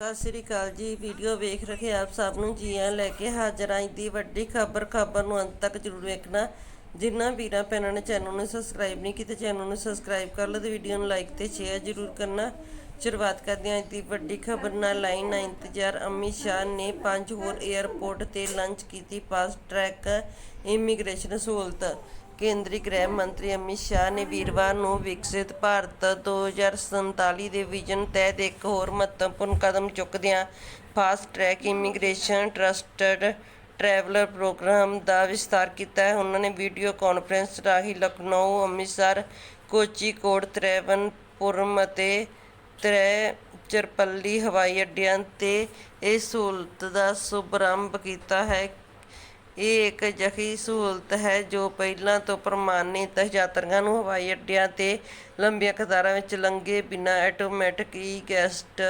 ਸਤਿ ਸ੍ਰੀ ਅਕਾਲ ਜੀ। ਵੀਡੀਓ ਵੇਖ ਰਹੇ ਆਪ ਸਭ ਨੂੰ ਜੀ ਆਇਆਂ ਲੈ ਕੇ ਹਾਜ਼ਰ ਆਂ ਦੀ ਵੱਡੀ ਖਬਰ। ਖਬਰ ਨੂੰ ਅੰਤ ਤੱਕ ਜਰੂਰ ਵੇਖਣਾ। ਜਿਨ੍ਹਾਂ ਵੀਰਾਂ ਭੈਣਾਂ ਨੇ ਚੈਨਲ ਨੂੰ ਸਬਸਕ੍ਰਾਈਬ ਨਹੀਂ ਕੀਤਾ, ਚੈਨਲ ਨੂੰ ਸਬਸਕ੍ਰਾਈਬ ਕਰ ਲਓ ਤੇ ਵੀਡੀਓ ਨੂੰ ਲਾਈਕ ਤੇ ਸ਼ੇਅਰ ਜਰੂਰ ਕਰਨਾ। ਸ਼ੁਰੂਆਤ ਕਰਦੇ ਹਾਂ ਅੱਜ ਦੀ ਵੱਡੀ ਖਬਰ ਨਾਲ। ਲਾਈਨ ਦਾ ਇੰਤਜ਼ਾਰ। ਅਮਿਤ ਸ਼ਾਹ ਨੇ ਪੰਜ ਹੋਰ 에ਅਰਪੋਰਟ ਤੇ ਲਾਂਚ ਕੀਤੀ ਫਾਸਟ ਟਰੈਕ ਇਮੀਗ੍ਰੇਸ਼ਨ ਸਹੂਲਤ। ਕੇਂਦਰੀ ਗ੍ਰਹਿ ਮੰਤਰੀ ਅਮਿਤ ਸ਼ਾਹ ਨੇ ਵੀਰਵਾਰ ਨੂੰ ਵਿਕਸਿਤ ਭਾਰਤ 2047 ਦੇ ਵਿਜ਼ਨ ਤਹਿਤ ਇੱਕ ਹੋਰ ਮਹੱਤਵਪੂਰਨ ਕਦਮ ਚੁੱਕਦਿਆਂ fast track immigration trusted traveller programme ਦਾ ਵਿਸਤਾਰ ਕੀਤਾ ਹੈ। ਉਹਨਾਂ ਨੇ ਵੀਡੀਓ ਕਾਨਫਰੰਸ ਰਾਹੀਂ ਲਖਨਊ, ਅੰਮ੍ਰਿਤਸਰ, ਕੋਚੀਕੋਡ ਤ੍ਰਿਵੇਂਦਰਪੁਰਮ ਅਤੇ ਤ੍ਰੈ ਚਰਪੱਲੀ ਹਵਾਈ ਅੱਡਿਆਂ ਤੇ ਇਸ ਸਹੂਲਤ ਦਾ ਸ਼ੁਭਾਰੰਭ ਕੀਤਾ ਹੈ। ਇਹ ਇੱਕ ਅਜਿਹੀ ਸਹੂਲਤ ਹੈ ਜੋ ਪਹਿਲਾਂ ਤੋਂ ਪ੍ਰਮਾਣਿਤ ਯਾਤਰੀਆਂ ਨੂੰ ਹਵਾਈ ਅੱਡਿਆਂ ਤੇ ਲੰਬੀਆਂ ਕਤਾਰਾਂ ਵਿੱਚ ਲੰਘੇ ਬਿਨਾਂ ਆਟੋਮੈਟਿਕ ਈ ਗੈਸਟ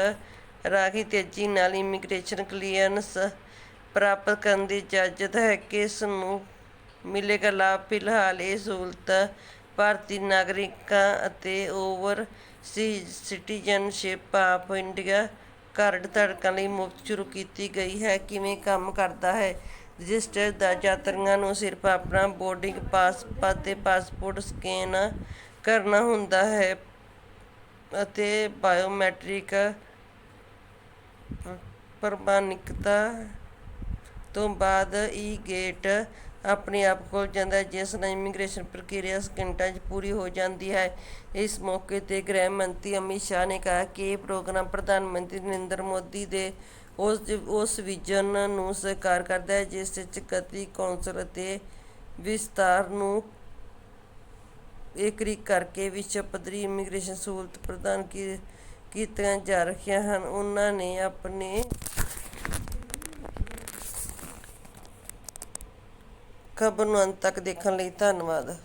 ਰਾਹੀਂ ਤੇਜ਼ੀ ਨਾਲ ਇਮੀਗ੍ਰੇਸ਼ਨ ਕਲੀਅਰੈਂਸ ਪ੍ਰਾਪਤ ਕਰਨ ਦੀ ਇਜਾਜ਼ਤ ਹੈ ਕਿ ਇਸ ਨੂੰ ਮਿਲੇਗਾ ਲਾਭ। ਫਿਲਹਾਲ ਇਹ ਸਹੂਲਤ ਭਾਰਤੀ ਨਾਗਰਿਕਾਂ ਅਤੇ over citizenship of India card ਧਾਰਕਾਂ ਲਈ ਮੁਫਤ ਸ਼ੁਰੂ ਕੀਤੀ ਗਈ ਹੈ। ਕਿਵੇਂ ਕੰਮ ਕਰਦਾ ਹੈ? ਰਜਿਸਟਰ ਦਾ ਯਾਤਰੀਆਂ ਨੂੰ ਸਿਰਫ ਆਪਣਾ ਬੋਰਡਿੰਗ ਪਾਸ ਅਤੇ ਪਾਸਪੋਰਟ ਸਕੈਨ ਕਰਨਾ ਹੁੰਦਾ ਹੈ ਅਤੇ ਬਾਇਓਮੈਟ੍ਰਿਕ ਪ੍ਰਮਾਣਿਕਤਾ ਤੋਂ ਬਾਅਦ ਈ ਗੇਟ ਆਪਣੇ ਆਪ ਖੁੱਲ ਜਾਂਦਾ ਹੈ, ਜਿਸ ਨਾਲ ਇਮੀਗ੍ਰੇਸ਼ਨ ਪ੍ਰਕਿਰਿਆ ਸਕਿੰਟਾਂ 'ਚ ਪੂਰੀ ਹੋ ਜਾਂਦੀ ਹੈ। ਇਸ ਮੌਕੇ ਤੇ ਗ੍ਰਹਿ ਮੰਤਰੀ ਅਮਿਤ ਸ਼ਾਹ ਨੇ ਕਿਹਾ ਕਿ ਇਹ ਪ੍ਰੋਗਰਾਮ ਪ੍ਰਧਾਨ ਮੰਤਰੀ ਨਰਿੰਦਰ ਮੋਦੀ ਦੇ ਉਸ ਉਸ ਵਿਜ਼ਨ ਨੂੰ ਸਵੀਕਾਰ ਕਰਦਾ ਹੈ, ਜਿਸ ਵਿੱਚ ਗਤੀ ਕੌਂਸਲ ਅਤੇ ਵਿਸਤਾਰ ਨੂੰ ਏਕਰੀ ਕਰਕੇ ਵਿਸ਼ਵ ਪੱਧਰੀ ਇਮੀਗ੍ਰੇਸ਼ਨ ਸਹੂਲਤ ਪ੍ਰਦਾਨ ਕੀ, ਕੀਤੀਆਂ ਜਾ ਰਹੀਆਂ ਹਨ। ਉਹਨਾਂ ਨੇ ਆਪਣੇ ਖਬਰ ਨੂੰ ਅੰਤ ਤੱਕ ਦੇਖਣ ਲਈ ਧੰਨਵਾਦ।